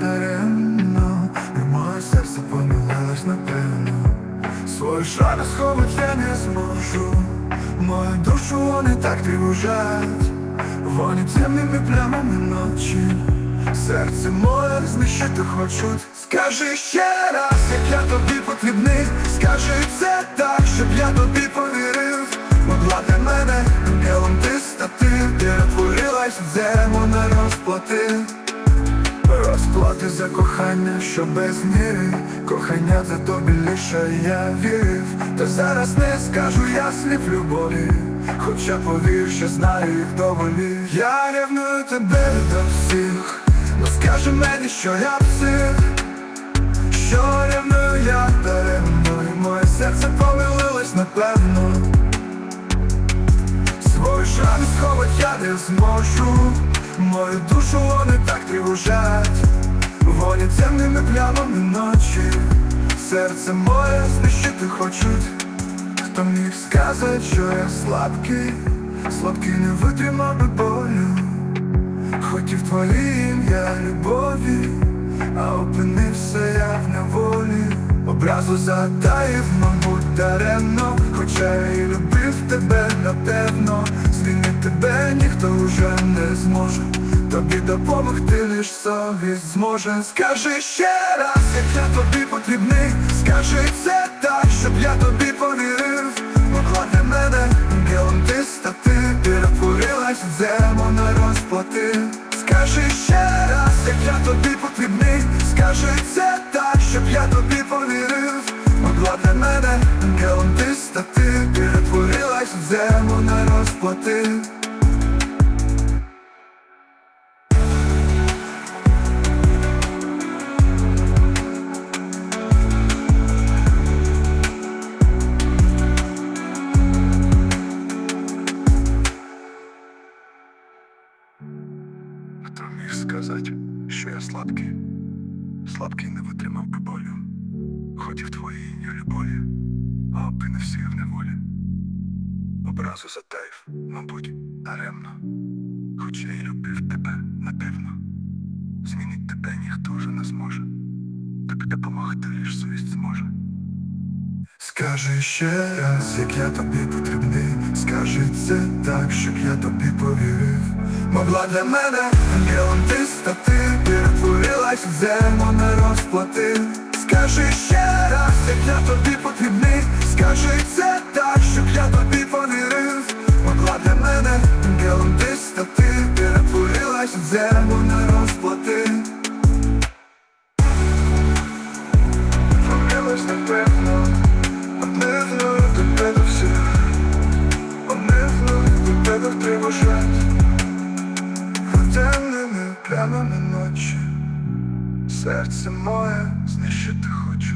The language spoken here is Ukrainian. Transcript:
даремно. І моє серце помилилось напевно. Свою шану сховать я не зможу. Мою душу вони так тривожать Вони темними плямами ночі. Серце моє знищити хочуть. Скажи ще раз, як я тобі потрібний. Скажи це так, щоб я тобі повірив. Могла для мене ангелом ти стати. Перетворилась в демона розплати Розплати за кохання, що без міри. Кохання за тобі лише я вірив. Та зараз не скажу я слів любові. Хоча повір, що знаю їх доволі Я ревную тебе до всіх. Ну скажи мені, що я псих. Що ревную я даремно. І моє серце помилилось напевно. Свою шану сховать я не зможу Мою душу вони так тривожать. Вони темними плямами ночі. Серце моє знищити хочуть. Хто міг сказати, що я слабкий? Слабкий не витримав би болю. Хотів твоє ім'я любові А опинився я в неволі. Образу затаїв, мабуть, даремно Хоча я і любив тебе, напевно зможе. Тобі допомогти лиш совість зможе. Скажи ще раз, як я тобі потрібний. Скажи це так, щоб я тобі повірив. Могла мене ангелом ти стати. Перетворилась в демона розплати. Скажи ще раз, як я тобі потрібний. Скажи це так, щоб я тобі повірив. Могла для мене ангелом ти стати. Перетворилась в демона розплати сказати, що я слабкий? Слабкий не витримав би болю. Хотів твоєї любові, а опинився в неволі. Образу затаїв, мабуть, даремно. Хоча я любив тебе, напевно. Змінить тебе ніхто вже не зможе. Тобі допомогти лиш совість зможе. Скажи ще раз, як я тобі потрібний Скажи це так, щоб я тобі повірив Могла для мене. Ангелом ти Перетворилась в демона розплати. Скажи ще раз, як я тобі потрібний. Скажи це так, щоб я тобі повірив. Могла для мене ангелом ти Перетворилась в на розплати Серце моє знищити хоч